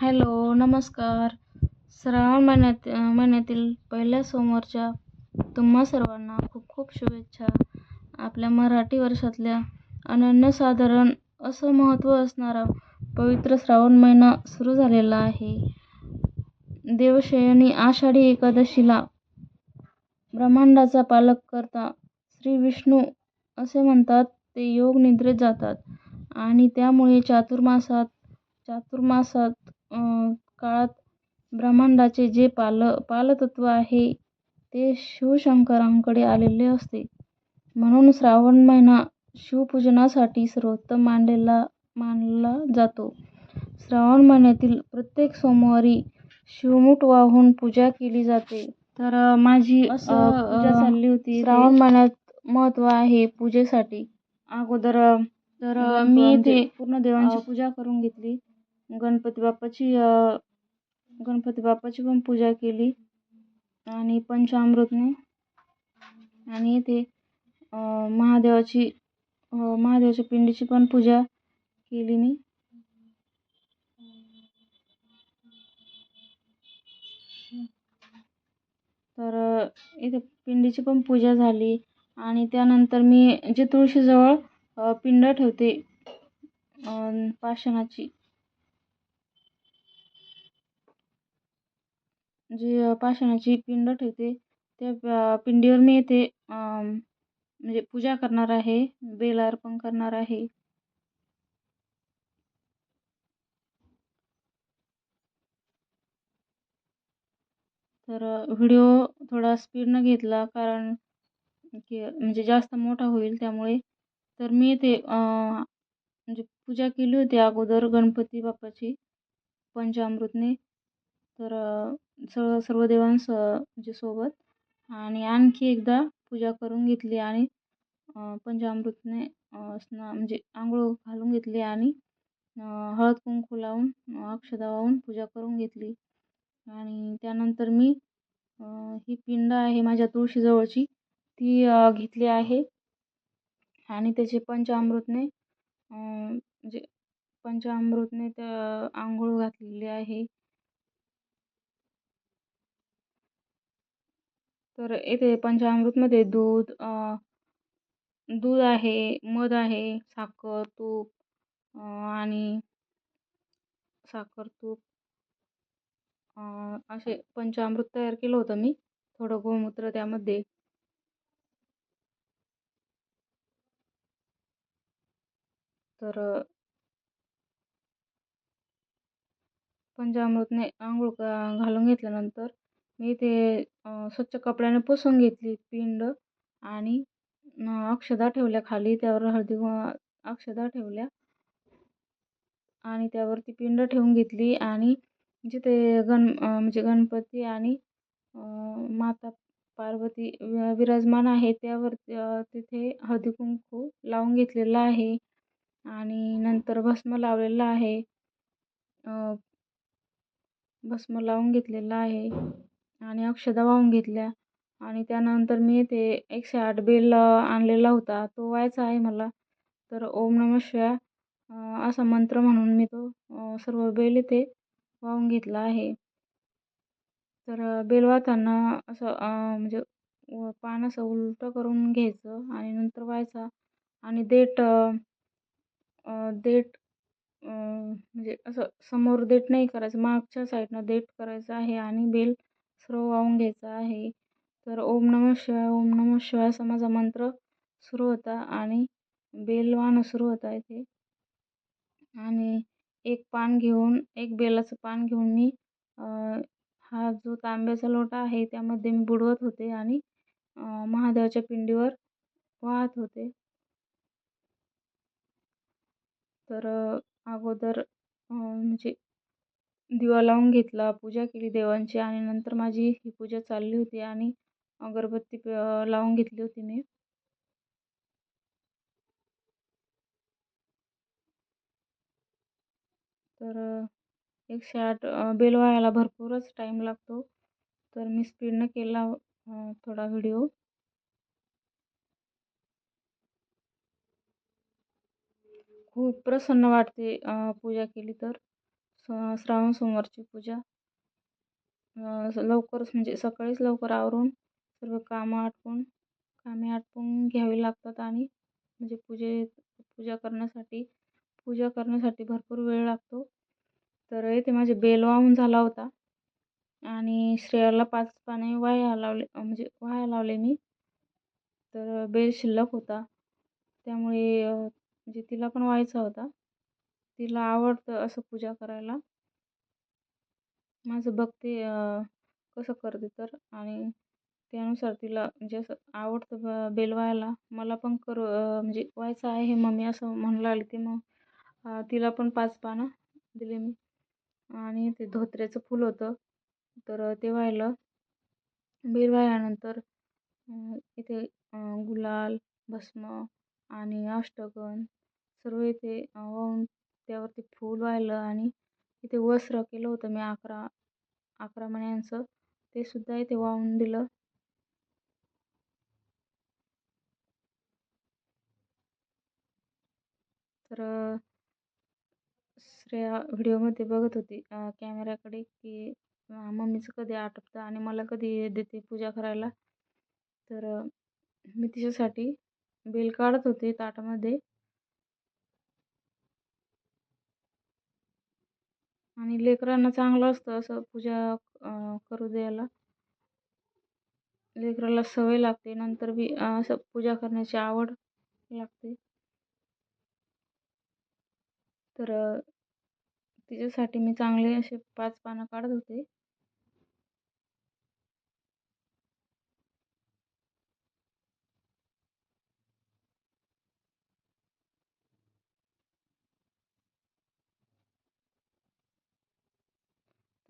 Hello नमस्कार. श्रावण महिन्यात महिन्यातील पहिल्या सोमवारच्या तुम्हा सर्वांना खूप खूप शुभेच्छा. आपल्या मराठी वर्षातल्या अनन्यसाधारण असं महत्त्व असणारा पवित्र श्रावण महिना सुरू झालेला आहे. देवशयनी आषाढी एकादशीला ब्रह्मांडाचा पालक करता श्री विष्णू असे म्हणतात ते योग निद्रेत जातात. आणि त्यामुळे चातुर्मासात चातुर्मासात काळात ब्रह्मांडाचे जे पाल पालतत्व आहे ते शिवशंकरांकडे आलेले असते. म्हणून श्रावण महिना शिवपूजनासाठी सर्वोत्तम मानलेला मानला जातो. श्रावण महिन्यातील प्रत्येक सोमवारी शिवमूठ वाहून पूजा केली जाते. तर माझी पूजा चालली होती. श्रावण महिन्यात महत्त्व आहे पूजेसाठी. अगोदर तर मी ते पूर्ण देवांची पूजा करून घेतली. गणपती बाप्पाची गणपती बाप्पाची पण पूजा केली. आणि पंचामृतने. आणि ते महादेवाची महादेवाच्या पिंडीची पण पूजा केली मी. तर इथे पिंडीची पण पूजा झाली. आणि त्यानंतर मी जे तुळशीजवळ पिंड ठेवते पाषाणाची जी पाषाणाची पिंड ठेवते त्या पिंडीवर मी येथे म्हणजे पूजा करणार आहे बेल अर्पण करणार आहे. तर व्हिडिओ थोडा स्पीडनं घेतला कारण की म्हणजे जास्त मोठा होईल त्यामुळे. तर मी ते म्हणजे पूजा केली होती अगोदर गणपती बाप्पाची पंचामृतने. तर सर्व सर्व देवांस म्हणजे सोबत. आणि आणखी एकदा पूजा करून घेतली आणि पंचामृतने स्ना म्हणजे आंघोळ घालून घेतली आणि हळद कुंकू लावून अक्षदा वाहून पूजा करून घेतली. आणि त्यानंतर मी ही पिंड आहे माझ्या तुळशीजवळची ती घेतली आहे. आणि त्याचे पंचामृतने म्हणजे पंचामृतने त्या आंघोळ घातलेली आहे. तर येथे पंचामृतमध्ये दूध दूध आहे मध आहे साखर तूप आणि साखर तूप. असे पंचामृत तयार केलं होतं मी. थोडं गोमूत्र त्यामध्ये. तर पंचामृतने आंघोळ घालून घेतल्यानंतर मी ते स्वच्छ कपड्याने पुसून घेतली पिंड आणि अक्षदा ठेवल्या खाली. त्यावर हळदी अक्षदा ठेवल्या आणि त्यावरती पिंड ठेवून घेतली आणि जिथे गण म्हणजे गणपती आणि माता पार्वती विराजमान आहे त्यावर तिथे हळदी कुंकू लावून घेतलेलं आहे आणि नंतर भस्म लावलेलं आहे. भस्म लावून घेतलेलं आहे. आणि अक्षदा वाहून घेतल्या. आणि त्यानंतर मी ते एकशे आठ बेल आणलेला होता. तो व्हायचा आहे मला. तर ओम नम शिवाय असा मंत्र म्हणून मी तो सर्व बेल इथे वाहून घेतला आहे. तर बेल वाहताना असं म्हणजे पान असं उलटं करून घ्यायचं आणि नंतर व्हायचा. आणि देठ देठ म्हणजे असं समोर देठ नाही करायचं. मागच्या साईडनं देठ करायचं आहे आणि बेल सर्व वाहून घ्यायचा आहे. तर ओम नमः शिवाय ओम नमः शिवाय असा माझा मंत्र सुरू होता आणि बेल वाहणं सुरू होता इथे. आणि एक पान घेऊन एक बेलाचं पान घेऊन मी हा जो तांब्याचा लोटा आहे त्यामध्ये मी बुडवत होते आणि महादेवाच्या पिंडीवर वाहत होते. तर अगोदर म्हणजे दिवा लावून घेतला पूजा केली देवांची आणि नंतर माझी ही पूजा चालली होती आणि अगरबत्ती लावून घेतली होती मी. तर एकशे आठ बेल व्हायला भरपूरच टाईम लागतो. तर मी स्पीडनं केला थोडा व्हिडिओ खूप प्रसन्न वाटते पूजा केली तर. स श्रावण सोमवारची पूजा. लवकरच म्हणजे सकाळीच लवकर आवरून सर्व कामं आटपून कामे आटपून घ्यावी लागतात आणि म्हणजे पूजे पूजा करण्यासाठी पूजा करण्यासाठी भरपूर वेळ लागतो. तर इथे माझे बेल वाहून झाला होता आणि श्रेयाला पाच पाने वाया लावले म्हणजे वाया लावले मी. तर बेल शिल्लक होता. त्यामुळे म्हणजे तिला पण व्हायचा होता. तिला आवडतं असं पूजा करायला. माझं बघते कसं करते तर आणि त्यानुसार तिला म्हणजे असं आवडतं ब बेल व्हायला मला पण करू म्हणजे व्हायचं आहे हे मम्मी असं म्हणू लागली ती मग तिला पण पाच पानं दिले मी. आणि ते धोत्र्याचं फूल होतं. तर ते व्हायलं बेल व्हायल्यानंतर इथे गुलाल भस्म आणि अष्टगंध सर्व इथे वाहून त्यावरती फूल वाहिलं आणि इथे वस्त्र केलं होतं मी अकरा अकरा मण्यांचं. ते सुद्धा इथे वाहून दिलं. तर श्रेया व्हिडिओमध्ये बघत होती कॅमेऱ्याकडे की मम्मीचं कधी आटपतं आणि मला कधी देते पूजा करायला. तर मी तिच्यासाठी बेल काढत होते ताटामध्ये. आणि लेकरांना चांगलं असतं असं पूजा करू द्यायला. लेकराला सवय लागते. नंतर बी असं पूजा करण्याची आवड लागते. तर तिच्यासाठी मी चांगले असे पाच पानं काढत होते.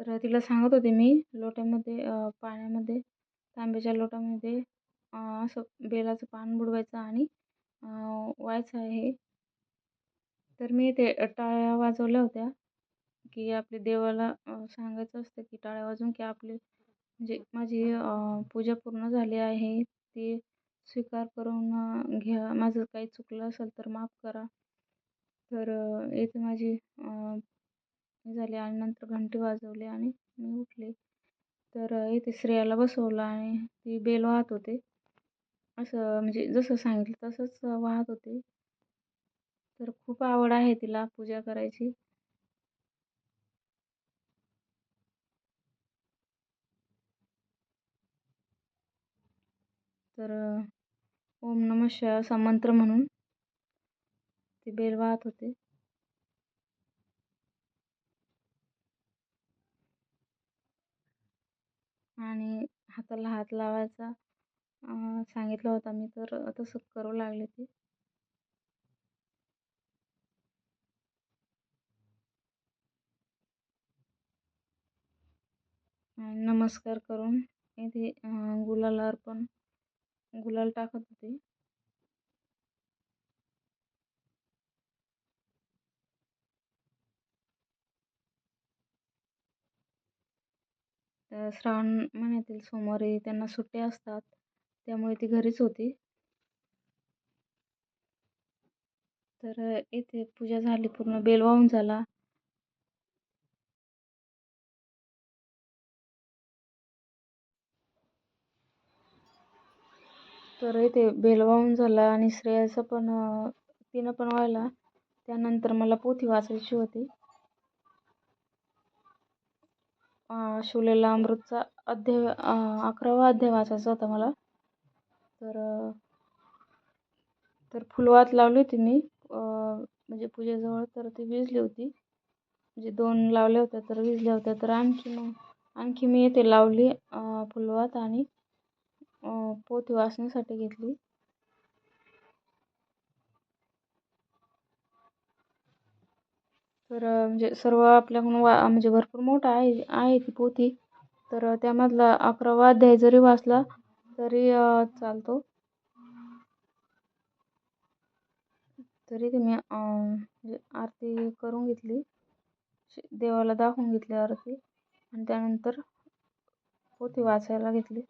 तर तिला सांगत होते मी लोट्यामध्ये पाण्यामध्ये तांब्याच्या लोटामध्ये असं बेलाचं पान बुडवायचं आणि व्हायचं आहे. तर मी ते टाळ्या वाजवल्या होत्या की आपले देवाला सांगायचं असतं की टाळ्या वाजवून की आपले म्हणजे माझी पूजा पूर्ण झाली आहे ती स्वीकार करून घ्या. माझं काही चुकलं असेल तर माफ करा. तर इथे माझी झाले आणि नंतर घंटी वाजवली आणि मी उठले. तर इथे स्त्रियाला बसवलं आणि ती बेल वाहत होते. असं म्हणजे जसं सांगितलं तसंच वाहत होते. तर खूप आवड आहे तिला पूजा करायची. तर ओम नम शिवाय असा मंत्र म्हणून ती बेल वाहत होते. आणि हाताला हात लावायचा. सांगितलं होता मी तर तसं करू लागले ते. नमस्कार करून इथे गुलाला अर्पण गुलाल टाकत होते. श्रावण महिन्यातील सोमवारी त्यांना सुट्ट्या असतात त्यामुळे ती घरीच होती. तर इथे पूजा झाली पूर्ण बेल वाहून झाला. तर इथे बेल वाहून झाला आणि श्रेयाचं पण तिनं पण व्हायला त्यानंतर मला पोथी वाचायची होती. शिवलेला अमृतचा अध्याय अकरावा अध्याय वाचायचा होता मला. तर तर फुलवात लावली होती मी. म्हणजे पूजेजवळ तर ती विजली होती. म्हणजे दोन लावल्या होत्या तर विजल्या होत्या. तर आणखी मग आणखी मी ते लावली फुलवात आणि पोथी वाचण्यासाठी घेतली. तर म्हणजे सर्व आपल्याकडून वा म्हणजे भरपूर मोठा आहे आहे ती पोथी. तर त्यामधला अकरावा अध्याय जरी वाचला तरी चालतो. तरी ते मी म्हणजे आरती करून घेतली. देवाला दाखवून घेतली आरती. आणि त्यानंतर पोथी वाचायला घेतली.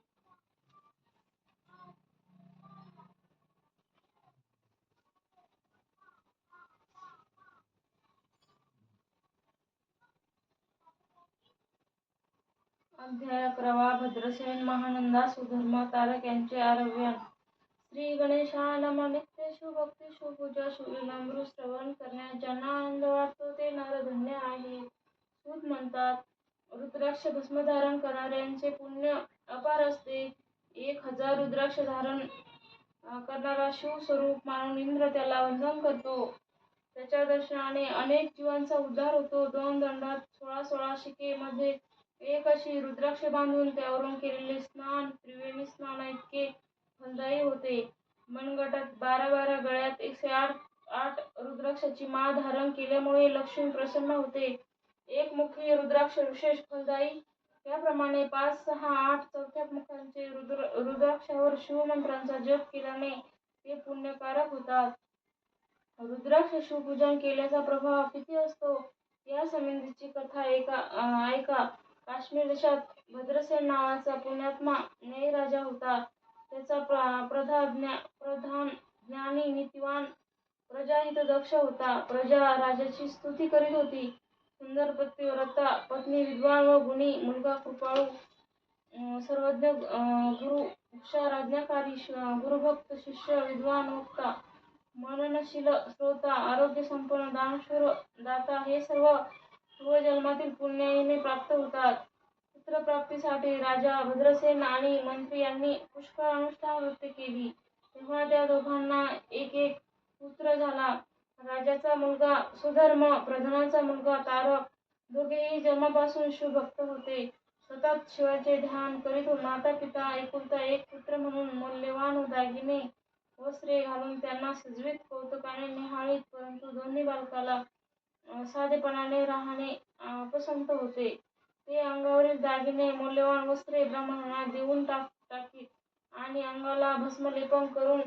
अध्याय अकरावा भद्रसेन महानंदा सुधर्मा तारक यांचे आरव्यन. श्री गणेशा नमः शुभक्ती शिवभक्ती शिवपूजा श्रवण करण्यात ज्यांना आनंद वाटतो ते नरधन्य आहे. सूत म्हणतात रुद्राक्ष भस्म धारण करणाऱ्यांचे पुण्य अपार असते. एक हजार रुद्राक्ष धारण करणारा शिवस्वरूप मानून इंद्र त्याला वंदन करतो. त्याच्या दर्शनाने अनेक जीवांचा उद्धार होतो. दोन दंडात सोळा सोळा शिके मध्ये एक अशी रुद्राक्ष बांधून त्यावरून केलेले स्नान त्रिवेणी स्नान इतके फलदायी होते. मनगटात बारा बारा गळ्यात एकशे आठ आठ रुद्राक्षाची माळ धारण केल्यामुळे लक्ष्मी प्रसन्न होते. एक मुखी रुद्राक्ष विशेष फलदायी. त्याप्रमाणे पाच सहा आठ चौथ्या मुखांचे रुद्र रुद्राक्षावर शिवमंत्रांचा जप केल्याने ते पुण्यकारक होतात. रुद्राक्ष शिवपूजन केल्याचा प्रभाव किती असतो? या संबंधीची कथा ऐका ऐका. काश्मीर देशात भद्रसेन नावाचा पुण्यात्मा न्यायी राजा होता. त्याचा प्र प्रधान ज्ञा प्रधान ज्ञानी नीतिवान प्रजाहित दक्ष होता. प्रजा राजाची स्तुती करीत होती. सुंदर पतिव्रता पत्नी विद्वान व गुणी मुलगा कृपाळू सर्वज्ञ गुरु हुशार आज्ञाकारी गुरुभक्त शिष्य विद्वान वक्ता मननशील श्रोता आरोग्य संपन्न दानशूर दाता हे सर्व व जन्मातील पुण्याईने प्राप्त होतात. पुत्रप्राप्तीसाठी राजा भद्रसेन आणि मंत्री यांनी पुष्कळ अनुष्ठान वृत्ती केली. तेव्हा त्या दोघांना एक एक पुत्र झाला. राजाचा मुलगा सुधर्म प्रधानाचा मुलगा तारक दोघेही जन्मापासून शिवभक्त होते. सतत शिवाचे ध्यान करीत माता पिता एकुलता एक पुत्र म्हणून मौल्यवान दागिने वस्त्रे घालून त्यांना सजवीत कौतुकाने निहाळीत परंतु दोन्ही बालकाला साधेपणाने राहणे पसंत होते. ते अंगावरील दागिने मौल्यवान वस्त्रे ब्राह्मणांना देऊन टाक टाकीत आणि अंगाला भस्मलेपन करून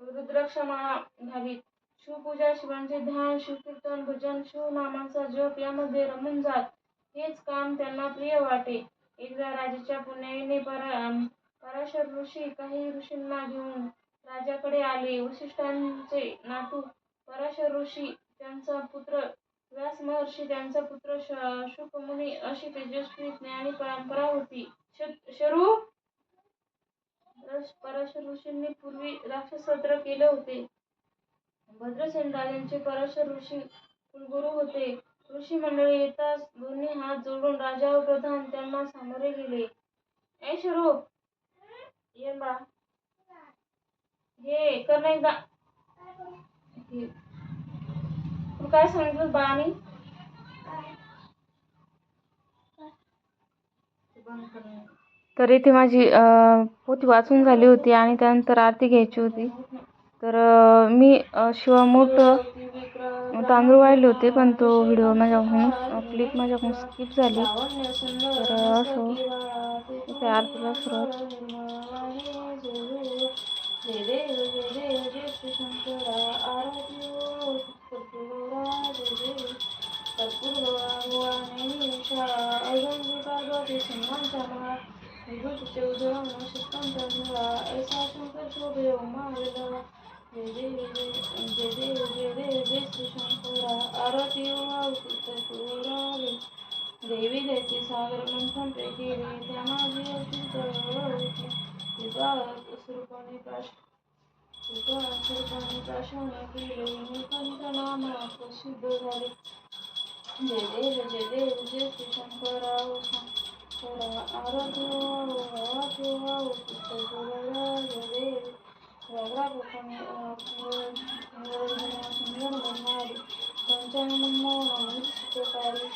रुद्राक्षमाळा घालीत. शिवपूजा शिवांचे ध्यान शिवकीर्तन भजन शिवनामांचा जप यामध्ये रमून जात. हेच काम त्यांना प्रिय वाटे. एकदा राजाच्या पुण्याईने परा पराशर ऋषी काही ऋषींना घेऊन राजाकडे आले. वसिष्ठांचे नातू पराशर ऋषी त्यांचा पुत्र व्यास महर्षी त्यांचा पुत्र शुकमुनी अशी तेजस्वी ज्ञानी परंपरा होती. शरू पराशर ऋषींनी पूर्वी राक्षसत्र केले होते. भद्रसेन राजांचे पराशर ऋषी कुलगुरू होते. ऋषी मंडळी येताच दोन्ही हात जोडून राजा व प्रधान त्यांना सामोरे गेले. ए शरू ये बा. हे कर एकदा. काय सांगितलं बाळानी? तर इथे माझी अं, पोथी वाचून झाली होती आणि त्यानंतर आरती घ्यायची होती. तर मी शिवामूठ तांदूळ वाढले होते पण तो व्हिडिओ माझ्याकडून क्लिप माझ्याकडून स्किप झाली. तर असो इथे आरतीला सुरुवात. भगवाने निशा अजून पार्वती सन्मानचा महा विभूतीचे उदयम शिस्तम ऐसा शंकर शोभे उमावेला जय देव जय जय देव जय जय श्री शंकरा आरती हो देवी दैती सागर मंथन पे केली त्या माझी अशी तुझा स्वरूपाने प्राश तुझा स्वरूपाने प्राशन केले निकंत नाम प्रसिद्ध झाले जय देव जय देव जय श्री शंकरा शंकरा आराध्य आराध्य जय देव रगडा कोकणी सुंदर बनवारी पंचांग मनमोहन चित्रकारी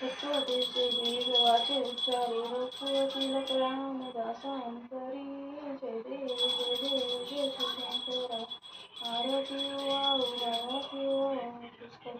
सत्वतेचे देवाचे उच्चारे रघुवतील प्राण दासांतरी जय देव जय देव जय श्री शंकरा आरती वाव आरती वाव